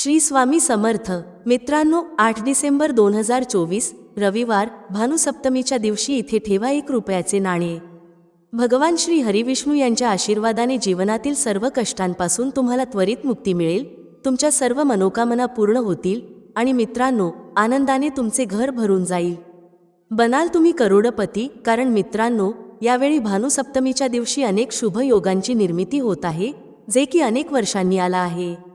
श्री स्वामी समर्थ मित्रांनो आठ डिसेंबर दोन हजार चोवीस रविवार भानुसप्तमीच्या दिवशी इथे ठेवा एक रुपयाचे नाणे. भगवान श्री हरिविष्णू यांच्या आशीर्वादाने जीवनातील सर्व कष्टांपासून तुम्हाला त्वरित मुक्ती मिळेल तुमच्या सर्व मनोकामना पूर्ण होतील आणि मित्रांनो आनंदाने तुमचे घर भरून जाईल. बनाल तुम्ही करोडपती कारण मित्रांनो यावेळी भानुसप्तमीच्या दिवशी अनेक शुभ योगांची निर्मिती होत आहे जे की अनेक वर्षांनी आला आहे.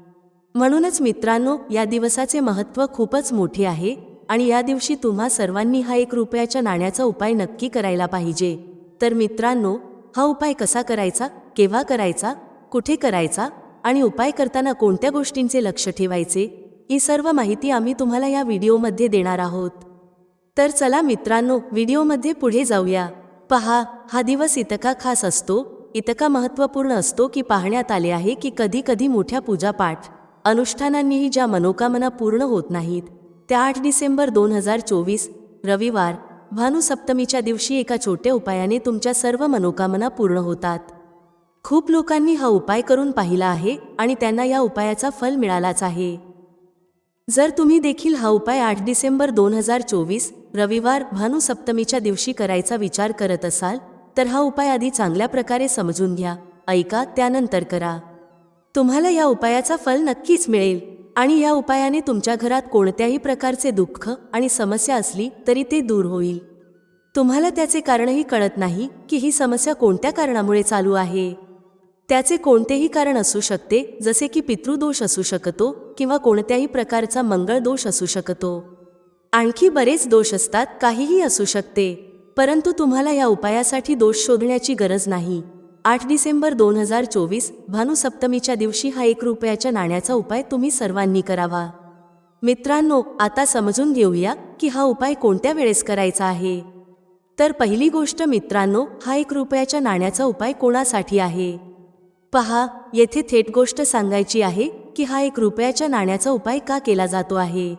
म्हणूनच मित्रांनो या दिवसाचे महत्त्व खूपच मोठे आहे आणि या दिवशी तुम्हा सर्वांनी हा एक रुपयाच्या नाण्याचा उपाय नक्की करायला पाहिजे. तर मित्रांनो हा उपाय कसा करायचा केव्हा करायचा कुठे करायचा आणि उपाय करताना कोणत्या गोष्टींचे लक्ष ठेवायचे ही सर्व माहिती आम्ही तुम्हाला या व्हिडिओमध्ये देणार आहोत. तर चला मित्रांनो व्हिडिओमध्ये पुढे जाऊया. पहा हा दिवस इतका खास असतो इतका महत्त्वपूर्ण असतो की पाहण्यात आले आहे की कधी कधी मोठ्या पूजापाठ अनुष्ठानांनीही ज्या मनोकामना पूर्ण होत नाहीत त्या आठ डिसेंबर दोन हजार चोवीस रविवार भानुसप्तमीच्या दिवशी एका छोट्या उपायाने तुमच्या सर्व मनोकामना पूर्ण होतात. खूप लोकांनी हा उपाय करून पाहिला आहे आणि त्यांना या उपायाचा फल मिळालाच आहे. जर तुम्ही देखील हा उपाय आठ डिसेंबर दोन हजार चोवीस रविवार भानुसप्तमीच्या दिवशी करायचा विचार करत असाल तर हा उपाय आधी चांगल्या प्रकारे समजून घ्या ऐका त्यानंतर करा. तुम्हाला या उपायाचा फल नक्कीच मिळेल. आणि या उपायाने तुमच्या घरात कोणत्याही प्रकारचे दुःख आणि समस्या असली तरी ते दूर होईल. तुम्हाला त्याचे कारणही कळत नाही की ही समस्या कोणत्या कारणामुळे चालू आहे. त्याचे कोणतेही कारण असू शकते जसे की पितृदोष असू शकतो किंवा कोणत्याही प्रकारचा मंगळ दोष असू शकतो. आणखी बरेच दोष असतात काहीही असू शकते. परंतु तुम्हाला या उपायासाठी दोष शोधण्याची गरज नाही. आठ डिसेंबर दोन हजार चोवीस भानुसप्तमीच्या दिवशी हा एक रुपयाच्या नाण्याचा उपाय तुम्ही सर्वांनी करावा. मित्रांनो आता समजून घेऊया की हा उपाय कोणत्या वेळेस करायचा आहे. तर पहिली गोष्ट मित्रांनो हा एक रुपयाच्या नाण्याचा उपाय कोणासाठी आहे? पहा येथे थेट गोष्ट सांगायची आहे की हा एक रुपयाच्या नाण्याचा उपाय का केला जातो आहे?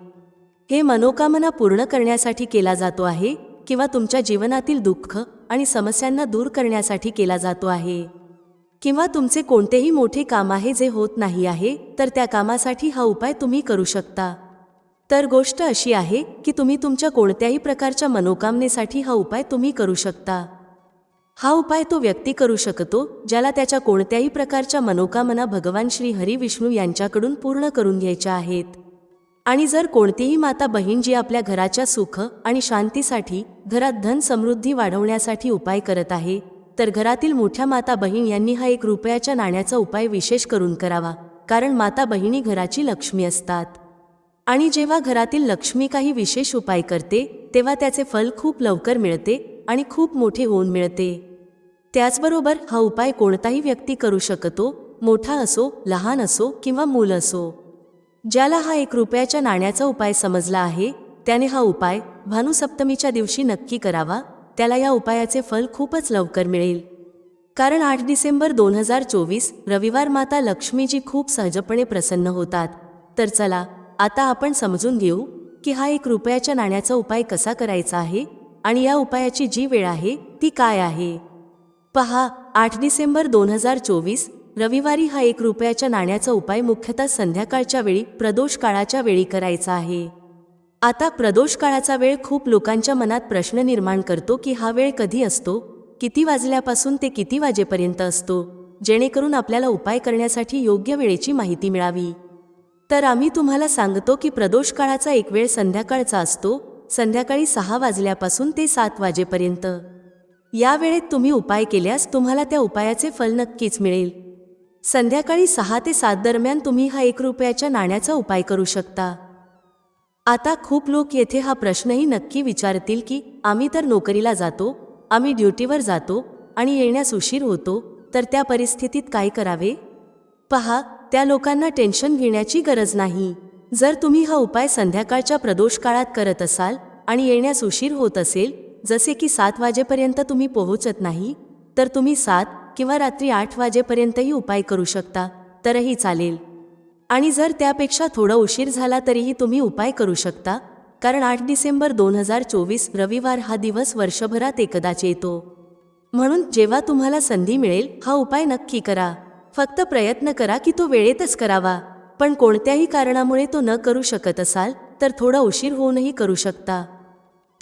हे मनोकामना पूर्ण करण्यासाठी केला जातो आहे किंवा तुमच्या जीवनातील दुःख आणि समस्यांना दूर करण्यासाठी केला जातो आहे. किंवा तुमचे कोणतेही मोठे काम आहे जे होत नाही आहे तर त्या कामासाठी हा उपाय तुम्ही करू शकता. तर गोष्ट अशी आहे की तुम्ही तुमच्या कोणत्याही प्रकारच्या मनोकामनेसाठी हा उपाय तुम्ही करू शकता. हा उपाय तो व्यक्ती करू शकतो ज्याला त्याच्या कोणत्याही प्रकारच्या मनोकामना भगवान श्री हरी विष्णू यांच्याकडून पूर्ण करून घ्यायच्या आहेत. आणि जर कोणतीही माता बहीण जी आपल्या घराच्या सुख आणि शांतीसाठी घरात धन समृद्धी वाढवण्यासाठी उपाय करत आहे तर घरातील मोठ्या माता बहीण यांनी हा एक रुपयाच्या नाण्याचा उपाय विशेष करून करावा कारण माता बहिणी घराची लक्ष्मी असतात. आणि जेव्हा घरातील लक्ष्मी काही विशेष उपाय करते तेव्हा त्याचे फल खूप लवकर मिळते आणि खूप मोठे होऊन मिळते. त्याचबरोबर हा उपाय कोणताही व्यक्ती करू शकतो मोठा असो लहान असो किंवा मूल असो. ज्याला हा एक रुपयाच्या नाण्याचा उपाय समजला आहे त्याने हा उपाय भानुसप्तमीच्या दिवशी नक्की करावा त्याला या उपायाचे फल खूपच लवकर मिळेल. कारण आठ डिसेंबर दोन हजार चोवीस रविवार माता लक्ष्मीजी खूप सहजपणे प्रसन्न होतात. तर चला आता आपण समजून घेऊ की हा एक रुपयाच्या नाण्याचा उपाय कसा करायचा आहे आणि या उपायाची जी वेळ आहे ती काय आहे. पहा आठ डिसेंबर दोन हजार चोवीस रविवारी हा एक रुपयाच्या नाण्याचा उपाय मुख्यतः संध्याकाळच्या वेळी प्रदोष काळाच्या वेळी करायचा आहे. आता प्रदोष काळाचा वेळ खूप लोकांच्या मनात प्रश्न निर्माण करतो की हा वेळ कधी असतो किती वाजल्यापासून ते किती वाजेपर्यंत असतो जेणेकरून आपल्याला उपाय करण्यासाठी योग्य वेळेची माहिती मिळावी. तर आम्ही तुम्हाला सांगतो की प्रदोष काळाचा एक वेळ संध्याकाळचा असतो संध्याकाळी सहा वाजल्यापासून ते सात वाजेपर्यंत. या वेळेत तुम्ही उपाय केल्यास तुम्हाला त्या उपायाचे फल नक्कीच मिळेल. संध्याकाळी सहा ते सात दरम्यान तुम्ही हा एक रुपयाच्या नाण्याचा उपाय करू शकता. आता खूप लोक येथे हा प्रश्नही नक्की विचारतील की आम्ही तर नोकरीला जातो आम्ही ड्युटीवर जातो आणि येण्यास उशीर होतो तर त्या परिस्थितीत काय करावे? पहा त्या लोकांना टेन्शन घेण्याची गरज नाही. जर तुम्ही हा उपाय संध्याकाळच्या प्रदोष काळात करत असाल आणि येण्यास उशीर होत असेल जसे की सात वाजेपर्यंत तुम्ही पोहोचत नाही तर तुम्ही सात किंवा रात्री आठ वाजेपर्यंतही उपाय करू शकता तरही चालेल. आणि जर त्यापेक्षा थोडा उशीर झाला तरीही तुम्ही उपाय करू शकता कारण आठ डिसेंबर दोन हजार चोवीस रविवार हा दिवस वर्षभरात एकदाच येतो. म्हणून जेव्हा तुम्हाला संधी मिळेल हा उपाय नक्की करा. फक्त प्रयत्न करा की तो वेळेतच करावा. पण कोणत्याही कारणामुळे तो न करू शकत असाल तर थोडा उशीर होऊनही करू शकता.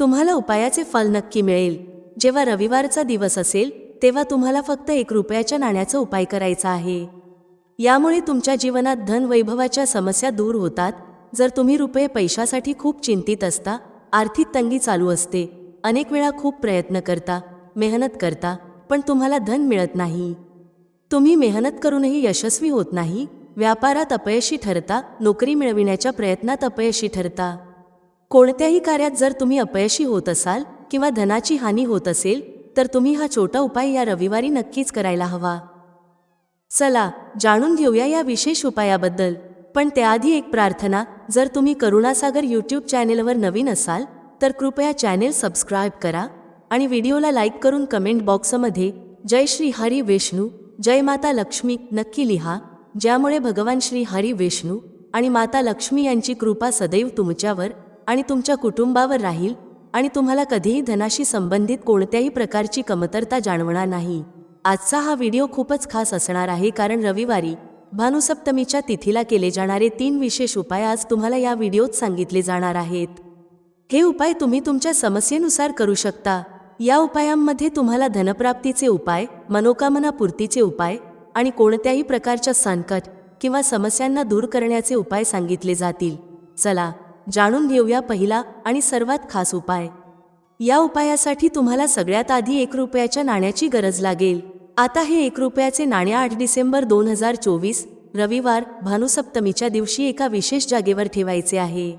तुम्हाला उपायाचे फल नक्की मिळेल. जेव्हा रविवारचा दिवस असेल तेव्हा तुम्हाला फक्त एक रुपयाच्या नाण्याचा उपाय करायचा आहे. यामुळे तुमच्या जीवनात धनवैभवाच्या समस्या दूर होतात. जर तुम्ही रुपये पैशासाठी खूप चिंतित असता आर्थिक तंगी चालू असते. अनेक वेळा खूप प्रयत्न करता मेहनत करता पण तुम्हाला धन मिळत नाही. तुम्ही मेहनत करूनही यशस्वी होत नाही. व्यापारात अपयशी ठरता नोकरी मिळविण्याच्या प्रयत्नात अपयशी ठरता. कोणत्याही कार्यात जर तुम्ही अपयशी होत असाल किंवा धनाची हानी होत असेल तर तुम्ही हा छोटा उपाय या रविवारी नक्कीच करायला हवा. चला जाणून घेऊया या विशेष उपायाबद्दल. पण त्याआधी एक प्रार्थना जर तुम्ही करुणासागर यूट्यूब चॅनेलवर नवीन असाल तर कृपया चॅनेल सबस्क्राईब करा आणि व्हिडिओला लाईक करून कमेंट बॉक्समध्ये जय श्री हरी विष्णू जय माता लक्ष्मी नक्की लिहा ज्यामुळे भगवान श्री हरी विष्णू आणि माता लक्ष्मी यांची कृपा सदैव तुमच्यावर आणि तुमच्या कुटुंबावर राहील आणि तुम्हाला कधीही धनाशी संबंधित कोणत्याही प्रकारची कमतरता जाणवणार नाही. आजचा हा व्हिडिओ खूपच खास असणार आहे कारण रविवारी भानुसप्तमीच्या तिथीला केले जाणारे तीन विशेष उपाय आज तुम्हाला या व्हिडिओत सांगितले जाणार आहेत. हे उपाय तुम्ही तुमच्या समस्येनुसार करू शकता. या उपायांमध्ये तुम्हाला धनप्राप्तीचे उपाय मनोकामना पूर्तीचे उपाय आणि कोणत्याही प्रकारच्या संकट किंवा समस्यांना दूर करण्याचे उपाय सांगितले जातील. चला जाणून घेऊया पहिला आणि सर्वात खास उपाय. या उपायासाठी तुम्हाला सगळ्यात आधी एक रुपयाच्या नाण्याची गरज लागेल. आता हे एक रुपयाचे नाणे आठ डिसेंबर दोन हजार चोवीस रविवार भानुसप्तमीच्या दिवशी एका विशेष जागेवर ठेवायचे आहे.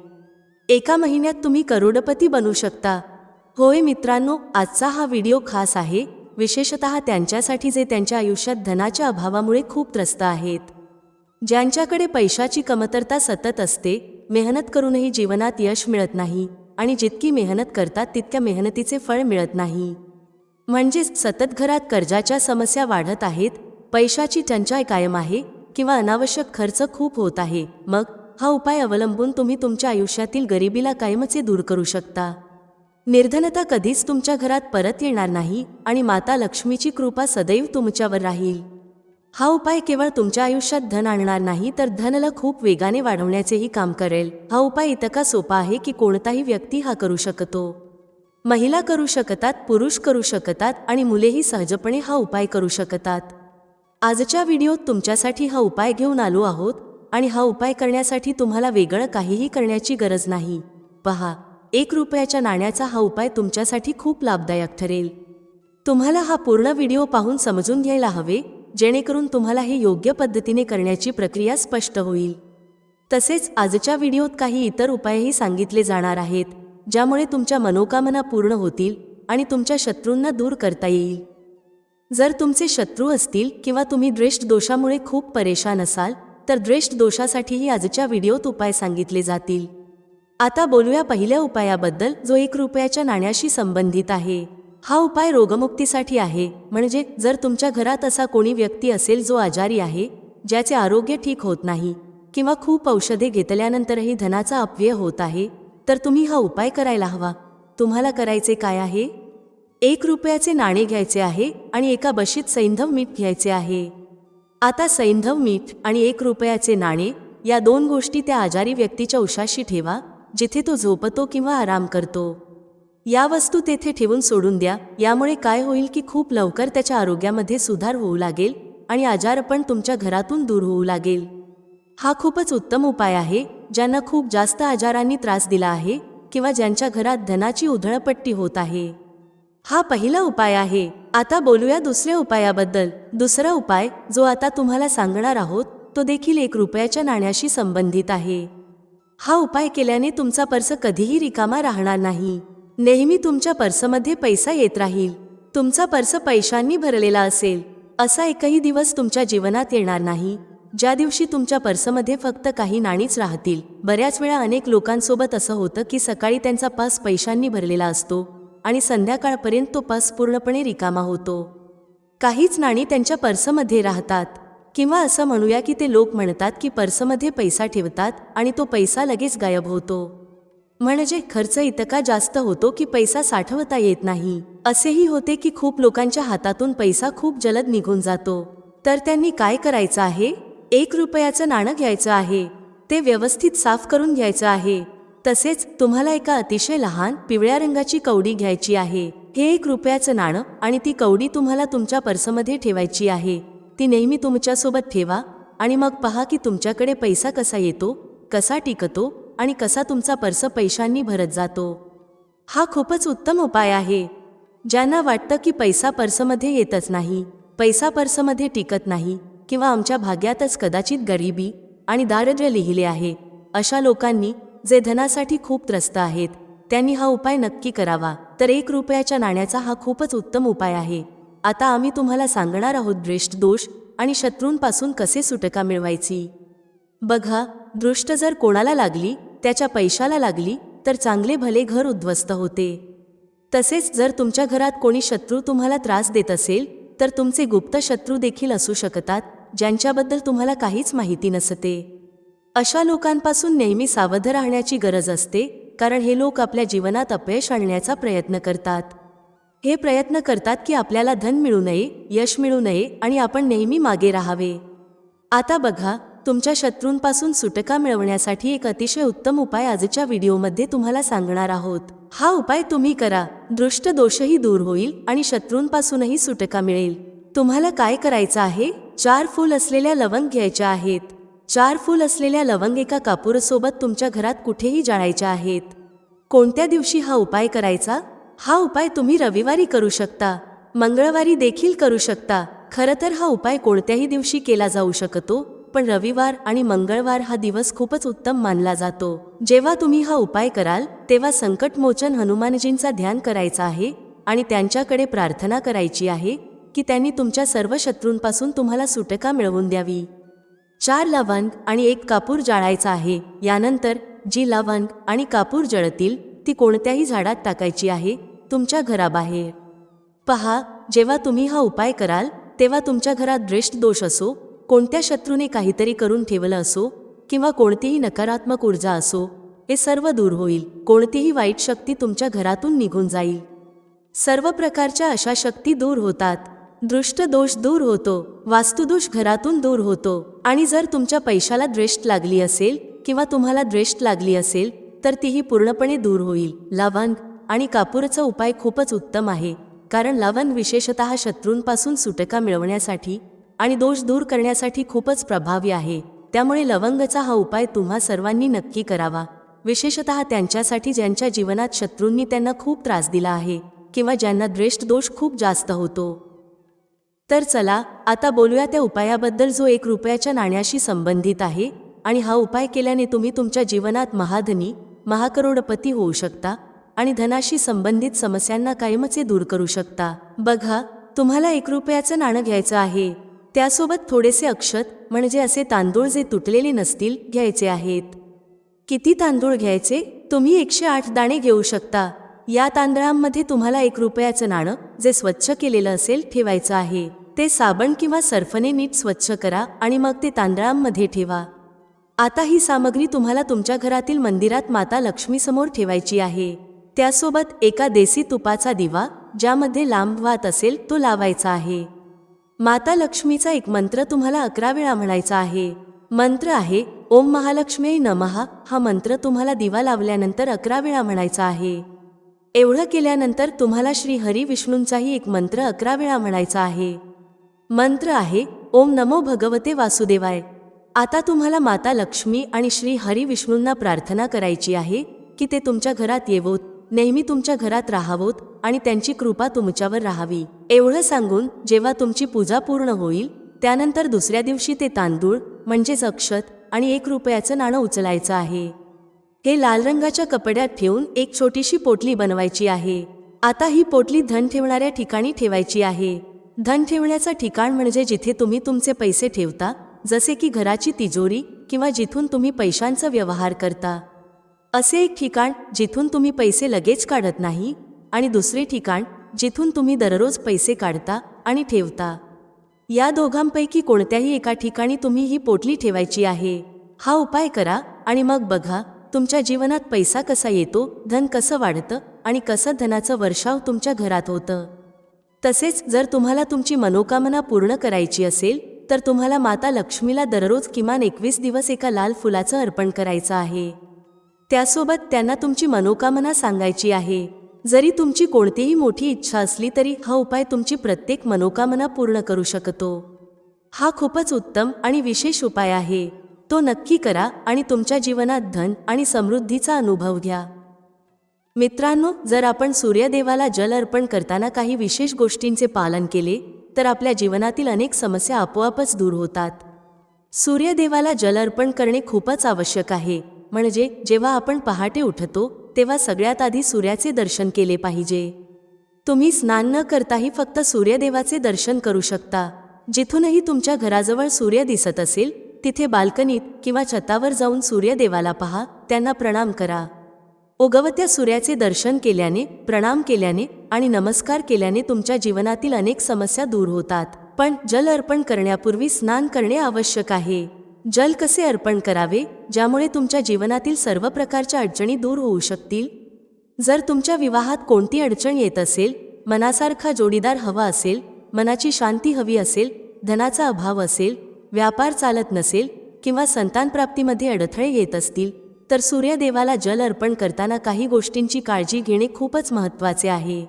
एका महिन्यात तुम्ही करोडपती बनू शकता. होय मित्रांनो आजचा हा व्हिडिओ खास आहे विशेषत त्यांच्यासाठी जे त्यांच्या आयुष्यात धनाच्या अभावामुळे खूप त्रस्त आहेत. ज्यांच्याकडे पैशाची कमतरता सतत असते मेहनत करूनही जीवनात यश मिळत नाही आणि जितकी मेहनत करतात तितक्या मेहनतीचे फळ मिळत नाही. म्हणजेच सतत घरात कर्जाच्या समस्या वाढत आहेत पैशाची टंचाई कायम आहे किंवा अनावश्यक खर्च खूप होत आहे मग हा उपाय अवलंबून तुम्ही तुमच्या आयुष्यातील गरिबीला कायमचे दूर करू शकता. निर्धनता कधीच तुमच्या घरात परत येणार नाही आणि माता लक्ष्मीची कृपा सदैव तुमच्यावर राहील. हा उपाय केवळ तुमच्या आयुष्यात धन आणणार नाही तर धनला खूप वेगाने वाढवण्याचेही काम करेल. हा उपाय इतका सोपा आहे की कोणताही व्यक्ती हा करू शकतो. महिला करू शकतात पुरुष करू शकतात आणि मुलेही सहजपणे हा उपाय करू शकतात. आजच्या व्हिडिओत तुमच्यासाठी हा उपाय घेऊन आलो आहोत आणि हा उपाय करण्यासाठी तुम्हाला वेगळं काहीही करण्याची गरज नाही. पहा एक रुपयाच्या नाण्याचा हा उपाय तुमच्यासाठी खूप लाभदायक ठरेल. तुम्हाला हा पूर्ण व्हिडिओ पाहून समजून घ्यायला हवे जेणेकरून तुम्हाला हे योग्य पद्धतीने करण्याची प्रक्रिया स्पष्ट होईल. तसेच आजच्या व्हिडिओत काही इतर उपायही सांगितले जाणार आहेत ज्यामुळे तुमच्या मनोकामना पूर्ण होतील आणि तुमच्या शत्रूंना दूर करता येईल. जर तुमचे शत्रू असतील किंवा तुम्ही दृष्ट दोषामुळे खूप परेशान असाल तर दृष्ट दोषासाठीही आजच्या व्हिडिओत उपाय सांगितले जातील. आता बोलूया पहिल्या उपायाबद्दल जो एक रुपयाच्या नाण्याशी संबंधित आहे. हा उपाय रोगमुक्तीसाठी आहे. म्हणजे जर तुमच्या घरात असा कोणी व्यक्ती असेल जो आजारी आहे ज्याचे आरोग्य ठीक होत नाही किंवा खूप औषधे घेतल्यानंतरही धनाचा अपव्यय होत आहे तर तुम्ही हा उपाय करायला हवा. तुम्हाला करायचे काय आहे? एक रुपयाचे नाणे घ्यायचे आहे आणि एका बशीत सैंधव मीठ घ्यायचे आहे. आता सैंधव मीठ आणि एक रुपयाचे नाणे या दोन गोष्टी त्या आजारी व्यक्तीच्या उशाशी ठेवा जिथे तो झोपतो किंवा आराम करतो. या वस्तू तेथे ठेवून सोडून द्या. यामुळे काय होईल की खूप लवकर त्याच्या आरोग्यामध्ये सुधार होऊ लागेल आणि आजारपण तुमच्या घरातून दूर होऊ लागेल. हा खूपच उत्तम उपाय आहे. ज्यांना खूप जास्त आजारांनी त्रास दिला आहे किंवा ज्यांच्या घरात धनाची उधळपट्टी होत आहे. हा पहिला उपाय आहे. आता बोलूया दुसऱ्या उपायाबद्दल. दुसरा उपाय जो आता तुम्हाला सांगणार आहोत तो देखील एक रुपयाच्या नाण्याशी संबंधित आहे. हा उपाय केल्याने तुमचा पर्स कधीही रिकामा राहणार नाही. नेहमी तुमच्या पर्समध्ये पैसा येत राहील. तुमचा पर्स पैशांनी भरलेला असेल. असा एकही दिवस तुमच्या जीवनात येणार नाही. ज्या दिवशी तुमच्या पर्समध्ये फक्त काही नाणीच राहतील. बऱ्याच वेळा अनेक लोकांसोबत असं होतं की सकाळी त्यांचा पास पैशांनी भरलेला असतो आणि संध्याकाळपर्यंत तो पास पूर्णपणे रिकामा होतो. काहीच नाणी त्यांच्या पर्समध्ये राहतात. किंवा असं म्हणूया की ते लोक म्हणतात की पर्समध्ये पैसा ठेवतात आणि तो पैसा लगेच गायब होतो. म्हणजे खर्च इतका जास्त होतो की पैसा साठवता येत नाही. असेही होते की खूप लोकांच्या हातातून पैसा खूप जलद निघून जातो. तर त्यांनी काय करायचं आहे? एक रुपयाचं नाणं घ्यायचं आहे. ते व्यवस्थित साफ करून घ्यायचं आहे. तसेच तुम्हाला एका अतिशय लहान पिवळ्या रंगाची कवडी घ्यायची आहे. हे एक रुपयाचं नाणं आणि ती कवडी तुम्हाला तुमच्या पर्समध्ये ठेवायची आहे. ती नेहमी तुमच्यासोबत ठेवा आणि मग पहा की तुमच्याकडे पैसा कसा येतो कसा टिकतो आणि कसा तुमचा पर्स पैशांनी भरत जातो? हा खूपच उत्तम उपाय आहे. ज्यांना वाटतं की पैसा पर्समध्ये येतच नाही पैसा पर्समध्ये टिकत नाही किंवा आमच्या भाग्यातच कदाचित गरिबी आणि दारिद्र्य लिहिले आहे अशा लोकांनी जे धनासाठी खूप त्रस्त आहेत त्यांनी हा उपाय नक्की करावा. तर एक रुपयाच्या नाण्याचा हा खूपच उत्तम उपाय आहे. आता आम्ही तुम्हाला सांगणार आहोत दृष्ट दोष आणि शत्रूंपासून कसे सुटका मिळवायची. बघा दृष्ट जर कोणाला लागली त्याच्या पैशाला लागली तर चांगले भले घर उद्ध्वस्त होते. तसेच जर तुमच्या घरात कोणी शत्रू तुम्हाला त्रास देत असेल तर तुमचे गुप्त शत्रू देखील असू शकतात ज्यांच्याबद्दल तुम्हाला काहीच माहिती नसते. अशा लोकांपासून नेहमी सावध राहण्याची गरज असते कारण हे लोक आपल्या जीवनात अपयश आणण्याचा प्रयत्न करतात. हे प्रयत्न करतात की आपल्याला धन मिळू नये यश मिळू नये आणि आपण नेहमी मागे राहावे. आता बघा तुमच्या शत्रूंपासून सुटका मिळवण्यासाठी एक अतिशय उत्तम उपाय आजच्या व्हिडिओमध्ये तुम्हाला सांगणार आहोत. हा उपाय तुम्ही करा. दृष्ट दोषही दूर होईल आणि शत्रूंपासूनही सुटका मिळेल. तुम्हाला काय करायचं आहे? चार फूल असलेल्या लवंग घ्यायच्या आहेत. चार फूल असलेल्या लवंग एका कापूरसोबत तुमच्या घरात कुठेही जाळायच्या आहेत. कोणत्या दिवशी हा उपाय करायचा? हा उपाय तुम्ही रविवारी करू शकता. मंगळवारी देखील करू शकता. खरं तर हा उपाय कोणत्याही दिवशी केला जाऊ शकतो. पण रविवार आणि मंगळवार हा दिवस खूपच उत्तम मानला जातो. जेव्हा तुम्ही हा उपाय कराल तेव्हा संकटमोचन हनुमानजींचा ध्यान करायचा आहे आणि त्यांच्याकडे प्रार्थना करायची आहे की त्यांनी तुमच्या सर्व शत्रूंपासून तुम्हाला सुटका मिळवून द्यावी. चार लवंग आणि एक कापूर जाळायचा आहे. यानंतर जी लवंग आणि कापूर जळतील ती कोणत्याही झाडात टाकायची आहे तुमच्या घराबाहेर. पहा जेव्हा तुम्ही हा उपाय कराल तेव्हा तुमच्या घरात दृष्ट दोष असो कोणत्या शत्रूने काहीतरी करून ठेवलं असो किंवा कोणतीही नकारात्मक ऊर्जा असो हे सर्व दूर होईल. कोणतीही वाईट शक्ती तुमच्या घरातून निघून जाईल. सर्व प्रकारच्या अशा शक्ती दूर होतात. दृष्ट दोष दूर होतो. वास्तुदोष घरातून दूर होतो. आणि जर तुमच्या पैशाला द्वेष्ट लागली असेल किंवा तुम्हाला द्वेष्ट लागली असेल तर तीही पूर्णपणे दूर होईल. लवंग आणि कापूरचा उपाय खूपच उत्तम आहे. कारण लवंग विशेषतः शत्रूंपासून सुटका मिळवण्यासाठी आणि दोष दूर करण्यासाठी खूपच प्रभावी आहे. त्यामुळे लवंगचा हा उपाय तुम्हा सर्वांनी नक्की करावा. विशेषतः त्यांच्यासाठी ज्यांच्या जीवनात शत्रूंनी त्यांना खूप त्रास दिला आहे किंवा ज्यांना द्वेष्ट दोष खूप जास्त होतो. तर चला आता बोलूया त्या उपायाबद्दल जो एक रुपयाच्या नाण्याशी संबंधित आहे आणि हा उपाय केल्याने तुम्ही तुमच्या जीवनात महाधनी महाकरोडपती होऊ शकता आणि धनाशी संबंधित समस्यांना कायमचे दूर करू शकता. बघा तुम्हाला एक रुपयाचं नाणं घ्यायचं आहे. त्यासोबत थोडेसे अक्षत म्हणजे असे तांदूळ जे तुटलेले नसतील घ्यायचे आहेत. किती तांदूळ घ्यायचे? तुम्ही एकशे आठ दाणे घेऊ शकता. या तांदळांमध्ये तुम्हाला एक रुपयाचं नाणं जे स्वच्छ केलेलं असेल ठेवायचं आहे. ते साबण किंवा सर्फने नीट स्वच्छ करा आणि मग ते तांदळांमध्ये ठेवा. आता ही सामग्री तुम्हाला तुमच्या घरातील मंदिरात माता लक्ष्मीसमोर ठेवायची आहे. त्यासोबत एका देसी तुपाचा दिवा ज्यामध्ये लांब वात असेल तो लावायचा आहे. माता लक्ष्मीचा एक मंत्र तुम्हाला अकरा वेळा म्हणायचा आहे. मंत्र आहे ओम महालक्ष्मी नमहा हा मंत्र तुम्हाला दिवा लावल्यानंतर अकरा वेळा म्हणायचा आहे. एवढं केल्यानंतर तुम्हाला श्री हरी विष्णूंचाही एक मंत्र अकरा वेळा म्हणायचा आहे. मंत्र आहे ओम नमो भगवते वासुदेवाय. आता तुम्हाला माता लक्ष्मी आणि श्री हरी विष्णूंना प्रार्थना करायची आहे की ते तुमच्या घरात येवोत. नेहमी तुमच्या घरात राहावोत आणि त्यांची कृपा तुमच्यावर राहावी. एवढं सांगून जेव्हा तुमची पूजा पूर्ण होईल त्यानंतर दुसऱ्या दिवशी ते तांदूळ म्हणजेच अक्षत आणि एक रुपयाचं नाणं उचलायचं आहे. हे लाल रंगाच्या कपड्यात ठेवून एक छोटीशी पोटली बनवायची आहे. आता ही पोटली धन ठेवणाऱ्या ठिकाणी ठेवायची आहे. धन ठेवण्याचं ठिकाण म्हणजे जिथे तुम्ही तुमचे पैसे ठेवता जसे की घराची तिजोरी किंवा जिथून तुम्ही पैशांचा व्यवहार करता. असे एक ठिकाण जिथून तुम्ही पैसे लगेच काढत नाही आणि दुसरे ठिकाण जिथून तुम्ही दररोज पैसे काढता आणि ठेवता. या दोघांपैकी कोणत्याही एका ठिकाणी तुम्ही ही पोटली ठेवायची आहे. हा उपाय करा आणि मग बघा तुमच्या जीवनात पैसा कसा येतो धन कसं वाढतं आणि कसं धनाचं वर्षाव तुमच्या घरात होतं. तसेच जर तुम्हाला तुमची मनोकामना पूर्ण करायची असेल तर तुम्हाला माता लक्ष्मीला दररोज किमान एकवीस दिवस एका लाल फुलाचं अर्पण करायचं आहे. त्यासोबत त्यांना तुमची मनोकामना सांगायची आहे. जरी तुमची कोणतीही मोठी इच्छा असली तरी हा उपाय तुमची प्रत्येक मनोकामना पूर्ण करू शकतो. हा खूपच उत्तम आणि विशेष उपाय आहे. तो नक्की करा आणि तुमच्या जीवनात धन आणि समृद्धीचा अनुभव घ्या. मित्रांनो जर आपण सूर्यदेवाला जल अर्पण करताना काही विशेष गोष्टींचे पालन केले तर आपल्या जीवनातील अनेक समस्या आपोआपच दूर होतात. सूर्यदेवाला जल अर्पण करणे खूपच आवश्यक आहे. म्हणजे जेव्हा आपण पहाटे उठतो तेव्हा सगळ्यात आधी सूर्याचे दर्शन केले पाहिजे. तुम्ही स्नान न करताही फक्त सूर्यदेवाचे दर्शन करू शकता. जिथूनही तुमच्या घराजवळ सूर्य दिसत असेल तिथे बाल्कनीत किंवा छतावर जाऊन सूर्यदेवाला पहा त्यांना प्रणाम करा. उगवत्या सूर्याचे दर्शन केल्याने प्रणाम केल्याने आणि नमस्कार केल्याने तुमच्या जीवनातील अनेक समस्या दूर होतात. पण जल अर्पण करण्यापूर्वी स्नान करणे आवश्यक आहे. जल कसे अर्पण करावे ज्यामुळे तुमच्या जीवनातील सर्व प्रकारच्या अडचणी दूर होऊ शकतील? जर तुमच्या विवाहात कोणती अडचण येत असेल मनासारखा जोडीदार हवा असेल मनाची शांती हवी असेल धनाचा अभाव असेल व्यापार चालत नसेल किंवा संतानप्राप्तीमध्ये अडथळे येत असतील तर सूर्यदेवाला जल अर्पण करताना काही गोष्टींची काळजी घेणे खूपच महत्त्वाचे आहे.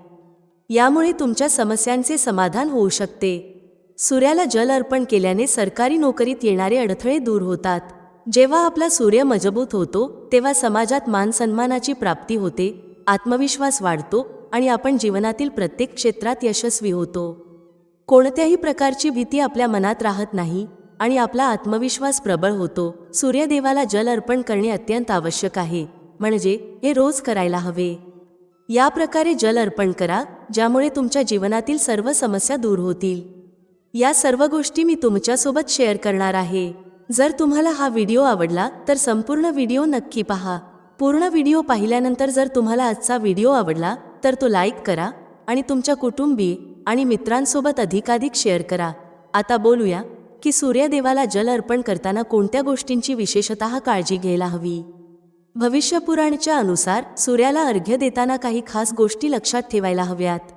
यामुळे तुमच्या समस्यांचे समाधान होऊ शकते. सूर्याला जल अर्पण केल्याने सरकारी नोकरीत येणारे अडथळे दूर होतात. जेव्हा आपला सूर्य मजबूत होतो तेव्हा समाजात मानसन्मानाची प्राप्ती होते आत्मविश्वास वाढतो आणि आपण जीवनातील प्रत्येक क्षेत्रात यशस्वी होतो. कोणत्याही प्रकारची भीती आपल्या मनात राहत नाही आणि आपला आत्मविश्वास प्रबळ होतो. सूर्यदेवाला जल अर्पण करणे अत्यंत आवश्यक आहे म्हणजे हे रोज करायला हवे. या प्रकारे जल अर्पण करा ज्यामुळे तुमच्या जीवनातील सर्व समस्या दूर होतील. या सर्व गोष्टी मी तुमच्यासोबत शेअर करणार आहे. जर तुम्हाला हा व्हिडिओ आवडला तर संपूर्ण व्हिडिओ नक्की पहा. पूर्ण व्हिडिओ पाहिल्यानंतर जर तुम्हाला आजचा व्हिडिओ आवडला तर तो लाईक करा आणि तुमच्या कुटुंबी आणि मित्रांसोबत अधिकाधिक शेअर करा. आता बोलूया की सूर्यदेवाला जल अर्पण करताना कोणत्या गोष्टींची विशेषतः काळजी घ्यायला हवी? भविष्यपुराणच्या अनुसार सूर्याला अर्घ्य देताना काही खास गोष्टी लक्षात ठेवायला हव्यात.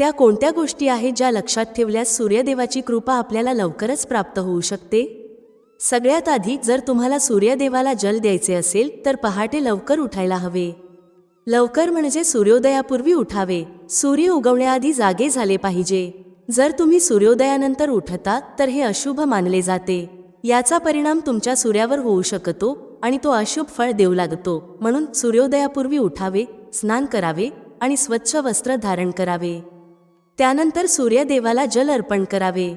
त्या कोणत्या गोष्टी आहेत ज्या लक्षात ठेवल्यास सूर्यदेवाची कृपा आपल्याला लवकरच प्राप्त होऊ शकते? सगळ्यात आधी जर तुम्हाला सूर्यदेवाला जल द्यायचे असेल तर पहाटे लवकर उठायला हवे. लवकर म्हणजे सूर्योदयापूर्वी उठावे. सूर्य उगवण्याआधी जागे झाले पाहिजे. जर तुम्ही सूर्योदयानंतर उठता तर हे अशुभ मानले जाते. याचा परिणाम तुमच्या सूर्यावर होऊ शकतो आणि तो अशुभ फळ देऊ लागतो. म्हणून सूर्योदयापूर्वी उठावे स्नान करावे आणि स्वच्छ वस्त्र धारण करावे. त्यानंतर सूर्यदेवाला जल अर्पण करावे.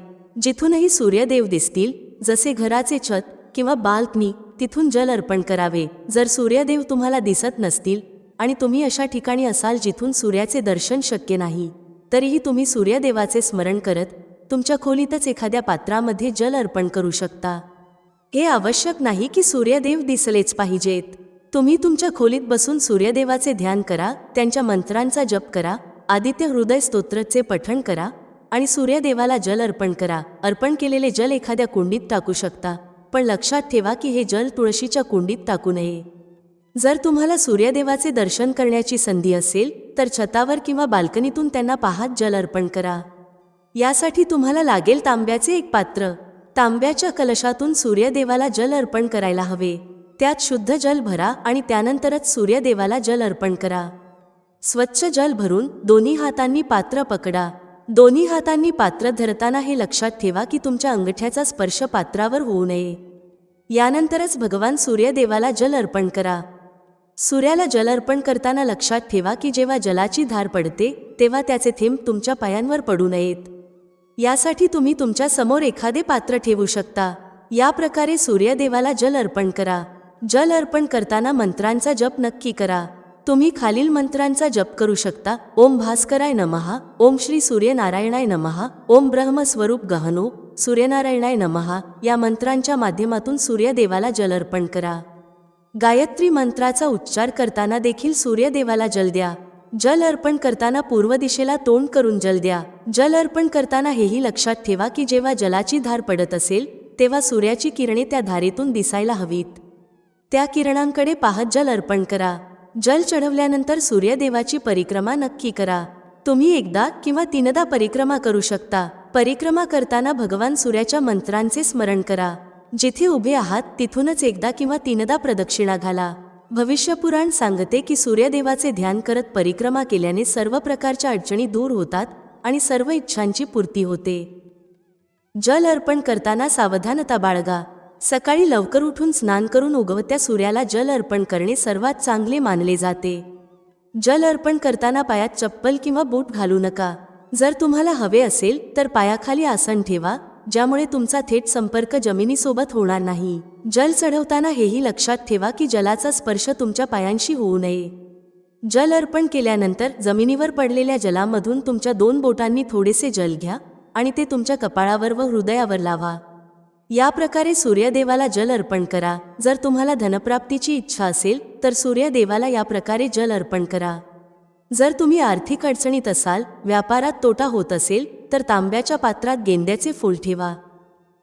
जिथूनही सूर्यदेव दिसतील जसे घराचे छत किंवा बाल्कनी तिथून जल अर्पण करावे. जर सूर्यदेव तुम्हाला दिसत नसतील आणि तुम्ही अशा ठिकाणी असाल जिथून सूर्याचे दर्शन शक्य नाही तरीही तुम्ही सूर्यदेवाचे स्मरण करत तुमच्या खोलीतच एखाद्या पात्रामध्ये जल अर्पण करू शकता. हे आवश्यक नाही की सूर्यदेव दिसलेच पाहिजेत. तुम्ही तुमच्या खोलीत बसून सूर्यदेवाचे ध्यान करा त्यांच्या मंत्रांचा जप करा आदित्य हृदय स्तोत्रचे पठण करा आणि सूर्यदेवाला जल अर्पण करा. अर्पण केलेले जल एखाद्या कुंडीत टाकू शकता पण लक्षात ठेवा की हे जल तुळशीच्या कुंडीत टाकू नये. जर तुम्हाला सूर्यदेवाचे दर्शन करण्याची संधी असेल तर छतावर किंवा बाल्कनीतून त्यांना पाहत जल अर्पण करा. यासाठी तुम्हाला लागेल तांब्याचे एक पात्र. तांब्याच्या कलशातून सूर्यदेवाला जल अर्पण करायला हवे. त्यात शुद्ध जल भरा आणि त्यानंतरच सूर्यदेवाला जल अर्पण करा. स्वच्छ जल भरून दोन्ही हातांनी पात्र पकडा. दोन्ही हातांनी पात्र धरताना हे लक्षात ठेवा की तुमच्या अंगठ्याचा स्पर्श पात्रावर होऊ नये. यानंतरच भगवान सूर्यदेवाला जल अर्पण करा. सूर्याला जल अर्पण करताना लक्षात ठेवा की जेव्हा जलाची धार पडते तेव्हा त्याचे थेंब तुमच्या पायांवर पडू नयेत. यासाठी तुम्ही तुमच्यासमोर एखादे पात्र ठेवू शकता. या प्रकारे सूर्यदेवाला जल अर्पण करा. जल अर्पण करताना मंत्रांचा जप नक्की करा. तुम्ही खालील मंत्रांचा जप करू शकता. ओम भास्कराय नमहा ओम श्री सूर्यनारायणाय नमहा ओम ब्रह्मस्वरूप गहनो. सूर्यनारायणाय नमहा या मंत्रांच्या माध्यमातून सूर्यदेवाला जल अर्पण करा. गायत्री मंत्राचा उच्चार करताना देखील सूर्यदेवाला जल द्या. जल अर्पण करताना पूर्व दिशेला तोंड करून जल द्या. जल अर्पण करताना हेही लक्षात ठेवा की जेव्हा जलाची धार पडत असेल तेव्हा सूर्याची किरणे त्या धारेतून दिसायला हवीत. त्या किरणांकडे पाहत जल अर्पण करा. जल चढवल्यानंतर सूर्यदेवाची परिक्रमा नक्की करा. तुम्ही एकदा किंवा तीनदा परिक्रमा करू शकता. परिक्रमा करताना भगवान सूर्याच्या मंत्रांचे स्मरण करा. जिथे उभे आहात तिथूनच एकदा किंवा तीनदा प्रदक्षिणा घाला. भविष्यपुराण सांगते की सूर्यदेवाचे ध्यान करत परिक्रमा केल्याने सर्व प्रकारच्या अडचणी दूर होतात आणि सर्व इच्छांची पूर्ती होते. जल अर्पण करताना सावधानता बाळगा. सकाळी लवकर उठून स्नान करून उगवत्या सूर्याला जल अर्पण करणे सर्वात चांगले मानले जाते. जल अर्पण करताना पायात चप्पल किंवा बूट घालू नका. जर तुम्हाला हवे असेल तर पायाखाली आसन ठेवा ज्यामुळे तुमचा थेट संपर्क जमिनीसोबत होणार नाही. जल चढवताना हेही लक्षात ठेवा की जलाचा स्पर्श तुमच्या पायांशी होऊ नये. जल अर्पण केल्यानंतर जमिनीवर पडलेल्या जलामधून तुमच्या दोन बोटांनी थोडेसे जल घ्या आणि ते तुमच्या कपाळावर व हृदयावर लावा. या प्रकारे सूर्यदेवाला जल अर्पण करा. जर तुम्हाला धनप्राप्तीची इच्छा असेल तर सूर्यदेवाला या प्रकारे जल अर्पण करा. जर तुम्ही आर्थिक अडचणीत असाल व्यापारात तोटा होत असेल तर तांब्याच्या पात्रात गेंद्याचे फूल ठेवा.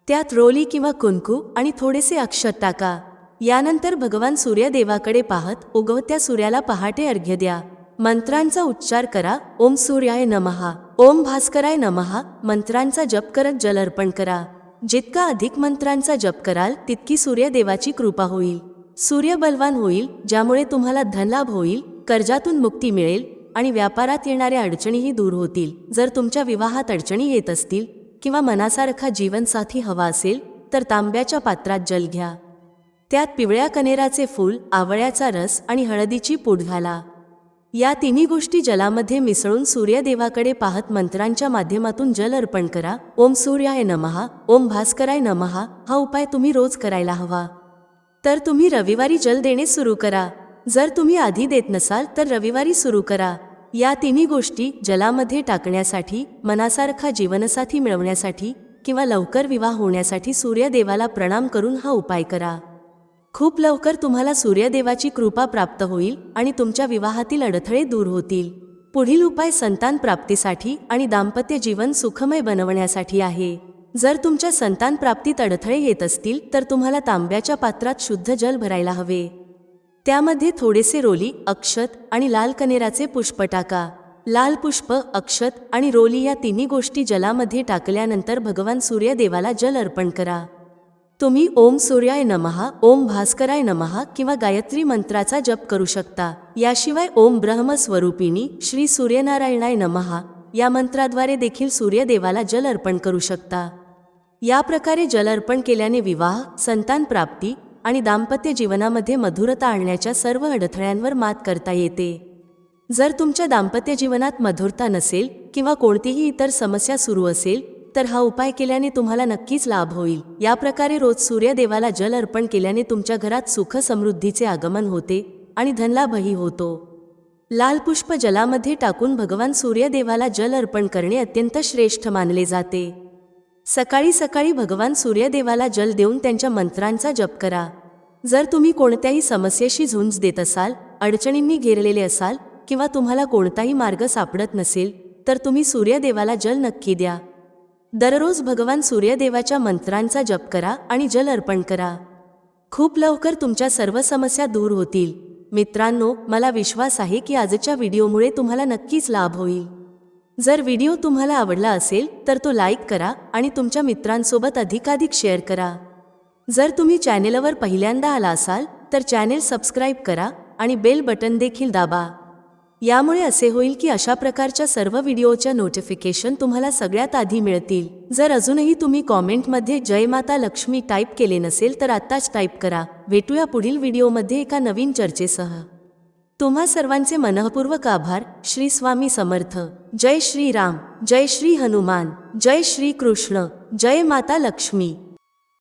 त्यात रोली किंवा कुंकू आणि थोडेसे अक्षत टाका. यानंतर भगवान सूर्यदेवाकडे पाहत उगवत्या सूर्याला पहाटे अर्घ्य द्या. मंत्रांचा उच्चार करा ओम सूर्याय नमहा ओम भास्कराय नमहा मंत्रांचा जप करत जल अर्पण करा. जितका अधिक मंत्रांचा जप कराल तितकी सूर्यदेवाची कृपा होईल. सूर्य बलवान होईल ज्यामुळे तुम्हाला धनलाभ होईल कर्जातून मुक्ती मिळेल आणि व्यापारात येणाऱ्या अडचणीही दूर होतील. जर तुमच्या विवाहात अडचणी येत असतील किंवा मनासारखा जीवनसाथी हवा असेल तर तांब्याच्या पात्रात जल घ्या. त्यात पिवळ्या कनेराचे फूल आवळ्याचा रस आणि हळदीची पूड घाला. या तिन्ही गोष्टी जलामध्ये मिसळून सूर्यदेवाकडे पाहत मंत्रांच्या माध्यमातून जल अर्पण करा. ओम सूर्याय नमहा ओम भास्कराय नमहा हा उपाय तुम्ही रोज करायला हवा. तर तुम्ही रविवारी जल देणे सुरू करा. जर तुम्ही आधी देत नसाल तर रविवारी सुरू करा. या तिन्ही गोष्टी जलामध्ये टाकण्यासाठी मनासारखा जीवनसाथी मिळवण्यासाठी किंवा लवकर विवाह होण्यासाठी सूर्यदेवाला प्रणाम करून हा उपाय करा. खूप लवकर तुम्हाला सूर्यदेवाची कृपा प्राप्त होईल आणि तुमच्या विवाहातील अडथळे दूर होतील. पुढील उपाय संतान प्राप्तीसाठी आणि दाम्पत्य जीवन सुखमय बनवण्यासाठी आहे. जर तुमच्या संतान प्राप्तीत अडथळे येत असतील तर तुम्हाला तांब्याच्या पात्रात शुद्ध जल भरायला हवे. त्यामध्ये थोडेसे रोली अक्षत आणि लाल कनेराचे पुष्प टाका. लाल पुष्प अक्षत आणि रोली या तिन्ही गोष्टी जलामध्ये टाकल्यानंतर भगवान सूर्यदेवाला जल अर्पण करा. तुम्ही ओम सूर्याय नमहा ओम भास्कराय नमहा किंवा गायत्री मंत्राचा जप करू शकता. याशिवाय ओम ब्रह्मस्वरूपिणी श्री सूर्यनारायणाय नमहा या मंत्राद्वारे देखील सूर्यदेवाला जल अर्पण करू शकता. या प्रकारे जल अर्पण केल्याने विवाह संतान प्राप्ती आणि दाम्पत्य जीवनामध्ये मधुरता आणण्याच्या सर्व अडथळ्यांवर मात करता येते. जर तुमच्या दाम्पत्य जीवनात मधुरता नसेल किंवा कोणतीही इतर समस्या सुरू असेल तर हा उपाय केल्याने तुम्हाला नक्कीच लाभ होईल. या प्रकारे रोज सूर्यदेवाला जल अर्पण केल्याने तुमच्या घरात सुख समृद्धीचे आगमन होते आणि धनलाभही होतो. लाल पुष्प जलामध्ये टाकून भगवान सूर्यदेवाला जल अर्पण करणे अत्यंत श्रेष्ठ मानले जाते. सकाळी सकाळी भगवान सूर्यदेवाला जल देऊन त्यांच्या मंत्रांचा जप करा. जर तुम्ही कोणत्याही समस्येशी झुंज देत असाल अडचणींनी घेरलेले असाल किंवा तुम्हाला कोणताही मार्ग सापडत नसेल तर तुम्ही सूर्यदेवाला जल नक्की द्या. दररोज भगवान सूर्यदेवाच्या मंत्रांचा जप करा आणि जल अर्पण करा. खूप लवकर तुमच्या सर्व समस्या दूर होतील. मित्रांनो मला विश्वास आहे की आजच्या व्हिडिओमुळे तुम्हाला नक्कीच लाभ होईल. जर व्हिडिओ तुम्हाला आवडला असेल तर तो लाईक करा आणि तुमच्या मित्रांसोबत अधिकाधिक शेअर करा. जर तुम्ही चॅनेलवर पहिल्यांदा आला असाल तर चॅनेल सबस्क्राईब करा आणि बेल बटन देखील दाबा. यामुळे असे होईल की अशा प्रकारच्या सर्व व्हिडिओच्या नोटिफिकेशन तुम्हाला सगळ्यात आधी मिळतील. जर अजूनही तुम्ही कॉमेंटमध्ये जय माता लक्ष्मी टाईप केले नसेल तर आत्ताच टाईप करा. भेटूया पुढील व्हिडिओमध्ये एका नवीन चर्चेसह. तुम्हा सर्वांचे मनःपूर्वक आभार. श्री स्वामी समर्थ. जय श्री राम. जय श्री हनुमान. जय श्री कृष्ण. जय माता लक्ष्मी.